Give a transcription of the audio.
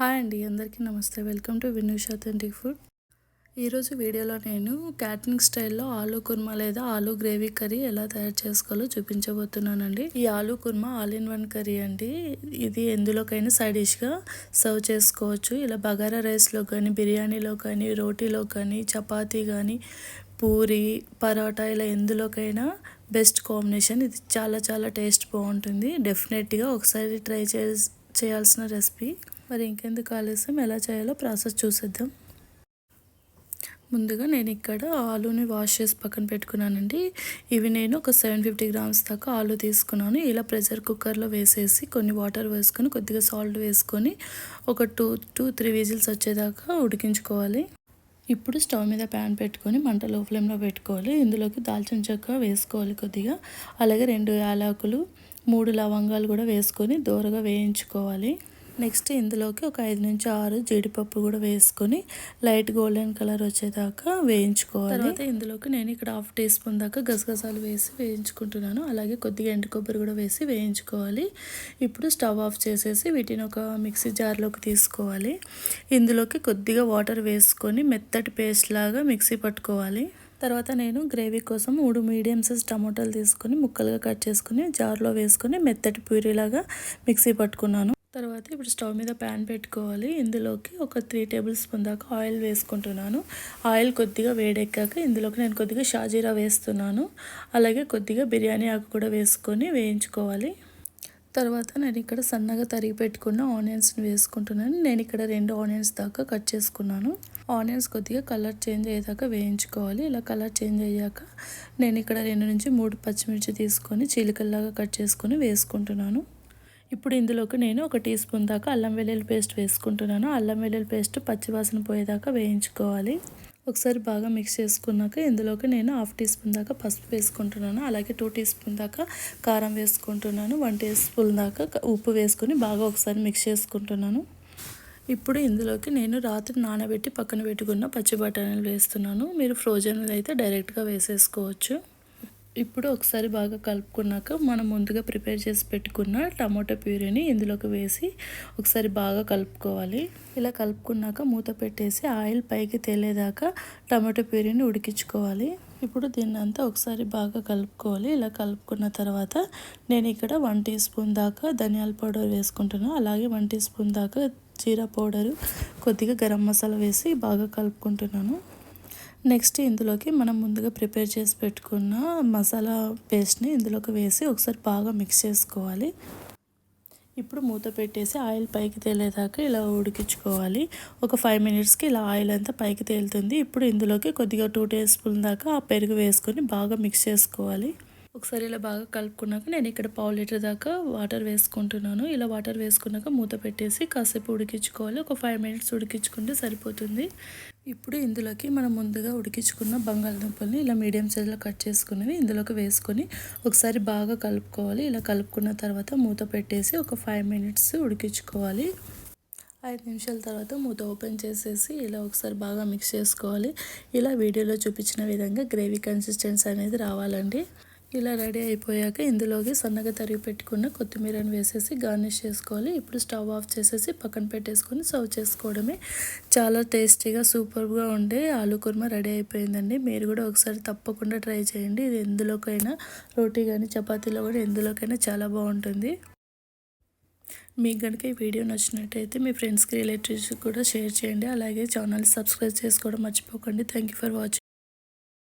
Hi అండి అందరికీ నమస్తే. Welcome to Vinush authentic food. ఈరోజు వీడియోలో నేను క్యాటరింగ్ స్టైల్లో ఆలూ కుర్మా లేదా ఆలూ గ్రేవీ కర్రీ ఎలా తయారు చేసుకోవాలో చూపించబోతున్నానండి. ఈ aloo kurma all in one curry అండి. ఇది ఎందులోకైనా సైడ్ డిష్గా సర్వ్ చేసుకోవచ్చు. ఇలా బగారా రైస్లో కానీ బిర్యానీలో కానీ రోటీలో కానీ చపాతీ కానీ పూరి పరోటా ఇలా ఎందులోకైనా బెస్ట్ కాంబినేషన్. ఇది చాలా చాలా టేస్ట్ బాగుంటుంది. డెఫినెట్గా ఒకసారి ట్రై చేయాల్సిన రెసిపీ. మరి ఇంకెందుకు ఆలస్యం? ఎలా చేయాలో ప్రాసెస్ చూసేద్దాం. ముందుగా నేను ఇక్కడ ఆలూని వాష్ చేసి పక్కన పెట్టుకున్నానండి. ఇవి నేను ఒక సెవెన్ ఫిఫ్టీ గ్రామ్స్ దాకా ఆలు తీసుకున్నాను. ఇలా ప్రెషర్ కుక్కర్లో వేసేసి కొన్ని వాటర్ వేసుకొని కొద్దిగా సాల్ట్ వేసుకొని ఒక టూ టూ త్రీ విజిల్స్ వచ్చేదాకా ఉడికించుకోవాలి. ఇప్పుడు స్టవ్ మీద ప్యాన్ పెట్టుకొని మంట లో ఫ్లేమ్లో పెట్టుకోవాలి. ఇందులోకి దాల్చిన చెక్క వేసుకోవాలి కొద్దిగా. అలాగే రెండు యాలకులు మూడు లవంగాలు కూడా వేసుకొని దూరగా వేయించుకోవాలి. నెక్స్ట్ ఇందులోకి ఒక ఐదు నుంచి ఆరు జీడిపప్పు కూడా వేసుకొని లైట్ గోల్డెన్ కలర్ వచ్చేదాకా వేయించుకోవాలి. తర్వాత ఇందులోకి నేను ఇక్కడ హాఫ్ టీ స్పూన్ దాకా గసగసాలు వేసి వేయించుకుంటున్నాను. అలాగే కొద్దిగా ఎండు కొబ్బరి కూడా వేసి వేయించుకోవాలి. ఇప్పుడు స్టవ్ ఆఫ్ చేసేసి వీటిని ఒక మిక్సీ జార్లోకి తీసుకోవాలి. ఇందులోకి కొద్దిగా వాటర్ వేసుకొని మెత్తటి పేస్ట్ లాగా మిక్సీ పట్టుకోవాలి. తర్వాత నేను గ్రేవీ కోసం మూడు మీడియం సైజ్ టమాటాలు తీసుకొని ముక్కలుగా కట్ చేసుకుని జార్లో వేసుకొని మెత్తటి ప్యూరీలాగా మిక్సీ పట్టుకున్నాను. తర్వాత ఇప్పుడు స్టవ్ మీద ప్యాన్ పెట్టుకోవాలి. ఇందులోకి ఒక త్రీ టేబుల్ స్పూన్ దాకా ఆయిల్ వేసుకుంటున్నాను. ఆయిల్ కొద్దిగా వేడెక్కాక ఇందులోకి నేను కొద్దిగా షాజీరా వేస్తున్నాను. అలాగే కొద్దిగా బిర్యానీ ఆకు కూడా వేసుకొని వేయించుకోవాలి. తర్వాత నేను ఇక్కడ సన్నగా తరిగి పెట్టుకున్న ఆనియన్స్ని వేసుకుంటున్నాను. నేను ఇక్కడ రెండు ఆనియన్స్ దాకా కట్ చేసుకున్నాను. ఆనియన్స్ కొద్దిగా కలర్ చేంజ్ అయ్యేదాకా వేయించుకోవాలి. ఇలా కలర్ చేంజ్ అయ్యాక నేను ఇక్కడ రెండు నుంచి మూడు పచ్చిమిర్చి తీసుకొని చీలికల్లాగా కట్ చేసుకొని వేసుకుంటున్నాను. ఇప్పుడు ఇందులోకి నేను ఒక టీ స్పూన్ దాకా అల్లం వెల్లుల్లి పేస్ట్ వేసుకుంటున్నాను. అల్లం వెల్లుల్లి పేస్ట్ పచ్చివాసన పోయేదాకా వేయించుకోవాలి. ఒకసారి బాగా మిక్స్ చేసుకున్నాక ఇందులోకి నేను హాఫ్ టీ స్పూన్ దాకా పసుపు వేసుకుంటున్నాను. అలాగే టూ టీ స్పూన్ దాకా కారం వేసుకుంటున్నాను. వన్ టీ స్పూన్ దాకా ఉప్పు వేసుకొని బాగా ఒకసారి మిక్స్ చేసుకుంటున్నాను. ఇప్పుడు ఇందులోకి నేను రాత్రి నానబెట్టి పక్కన పెట్టుకున్న పచ్చి బఠానీలు వేస్తున్నాను. మీరు ఫ్రోజన్ అయితే డైరెక్ట్గా వేసేసుకోవచ్చు. ఇప్పుడు ఒకసారి బాగా కలుపుకున్నాక మనం ముందుగా ప్రిపేర్ చేసి పెట్టుకున్న టమాటో ప్యూరీని ఇందులోకి వేసి ఒకసారి బాగా కలుపుకోవాలి. ఇలా కలుపుకున్నాక మూత పెట్టేసి ఆయిల్ పైకి తేలేదాకా టమాటో ప్యూరీని ఉడికించుకోవాలి. ఇప్పుడు దీన్ని అంతా ఒకసారి బాగా కలుపుకోవాలి. ఇలా కలుపుకున్న తర్వాత నేను ఇక్కడ వన్ టీ స్పూన్ దాకా ధనియాల పౌడర్ వేసుకుంటున్నాను అలాగే వన్ టీ స్పూన్ దాకా జీరా పౌడరు కొద్దిగా గరం మసాలా వేసి బాగా కలుపుకుంటున్నాను. నెక్స్ట్ ఇందులోకి మనం ముందుగా ప్రిపేర్ చేసి పెట్టుకున్న మసాలా పేస్ట్ని ఇందులోకి వేసి ఒకసారి బాగా మిక్స్ చేసుకోవాలి. ఇప్పుడు మూత పెట్టేసి ఆయిల్ పైకి తేలేదాకా ఇలా ఉడికించుకోవాలి. ఒక ఫైవ్ మినిట్స్కి ఇలా ఆయిల్ అంతా పైకి తేలుతుంది. ఇప్పుడు ఇందులోకి కొద్దిగా టూ టీ స్పూన్ దాకా ఆ పెరుగు వేసుకొని బాగా మిక్స్ చేసుకోవాలి. ఒకసారి ఇలా బాగా కలుపుకున్నాక నేను ఇక్కడ పావు లీటర్ దాకా వాటర్ వేసుకుంటున్నాను. ఇలా వాటర్ వేసుకున్నాక మూత పెట్టేసి కాసేపు ఉడికించుకోవాలి. ఒక ఫైవ్ మినిట్స్ ఉడికించుకుంటే సరిపోతుంది. ఇప్పుడు ఇందులోకి మనం ముందుగా ఉడికించుకున్న బంగాళదుంపల్ని ఇలా మీడియం సైజులో కట్ చేసుకున్నవి ఇందులోకి వేసుకొని ఒకసారి బాగా కలుపుకోవాలి. ఇలా కలుపుకున్న తర్వాత మూత పెట్టేసి ఒక ఫైవ్ మినిట్స్ ఉడికించుకోవాలి. ఐదు నిమిషాల తర్వాత మూత ఓపెన్ చేసేసి ఇలా ఒకసారి బాగా మిక్స్ చేసుకోవాలి. ఇలా వీడియోలో చూపించిన విధంగా గ్రేవీ కన్సిస్టెన్సీ అనేది రావాలండి. ఇలా రెడీ అయిపోయాక ఇందులోకి సన్నగా తరిగి పెట్టుకున్న కొత్తిమీరని వేసేసి గార్నిష్ చేసుకోవాలి. ఇప్పుడు స్టవ్ ఆఫ్ చేసేసి పక్కన పెట్టేసుకొని సర్వ్ చేసుకోవడమే. చాలా టేస్టీగా సూపర్గా ఉండే ఆలు కుర్మా రెడీ అయిపోయిందండి. మీరు కూడా ఒకసారి తప్పకుండా ట్రై చేయండి. ఇది ఎందులోకైనా రోటీ కానీ చపాతీలో కూడా ఎందులోకైనా చాలా బాగుంటుంది. మీకు కనుక ఈ వీడియో నచ్చినట్టయితే మీ ఫ్రెండ్స్కి రిలేటివ్స్ కూడా షేర్ చేయండి. అలాగే ఛానల్ సబ్స్క్రైబ్ చేసుకోవడం మర్చిపోకండి. Thank for watching.